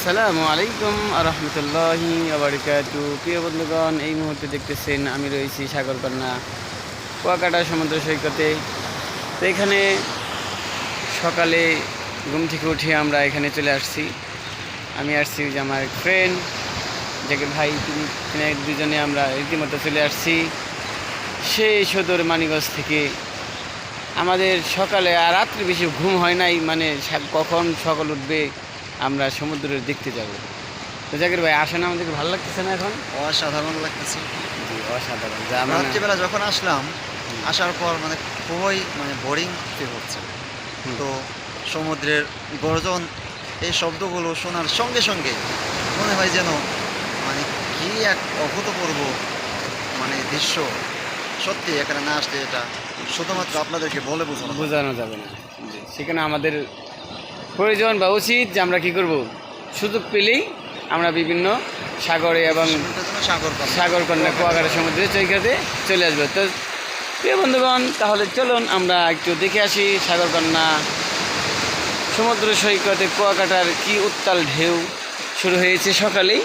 আসসালামু আলাইকুম রহমতুল্লাহি আবরকাতু প্রিয় বন্ধুগণ, এই মুহূর্তে দেখতেছেন আমি রয়েছি সাগরকন্যা, কুয়াকাটা সমুদ্র সৈকতে। তো এখানে সকালে ঘুম থেকে উঠে আমরা এখানে চলে আসছি। আমি আসছি যে আমার ফ্রেন্ড যাকে ভাই, তিনি দুজনে আমরা রীতিমতো চলে আসছি। সেই সদর মানিগঞ্জ থেকে। আমাদের সকালে আর রাত্রে বেশি ঘুম হয় নাই মানে কখন সকাল উঠবে আমরা সমুদ্রের দেখতে যাব। তো জাকির ভাই আসেন আমাদেরকে ভালো লাগতেছে না এখন? অসাধারণ লাগতেছে। জি অসাধারণ। যা মানে রাত্রিবেলা যখন আসলাম আসার পর মানে খুবই মানে বোরিং ফিল হচ্ছে। তো সমুদ্রের গর্জন এই শব্দগুলো শোনার সঙ্গে সঙ্গে মনে হয় যেন মানে কি এক অভূতপূর্ব মানে দৃশ্য। সত্যি এখানে না আসলে এটা শুধুমাত্র আপনাদেরকে বলে বোঝানো বোঝানো যাবে না। সেখানে আমাদের প্রয়োজন বা উচিত যে আমরা কী করব সুযোগ পেলেই আমরা বিভিন্ন সাগরে এবং সাগর। সাগর কন্যা কুয়াকাটা সমুদ্রে চৈকাতে চলে আসবে তো প্রিয় বন্ধুগণ, তাহলে চলুন আমরা একটু দেখে আসি সাগরকন্যা সমুদ্র সৈকতে কুয়াকাটার কি উত্তাল ঢেউ শুরু হয়েছে সকালেই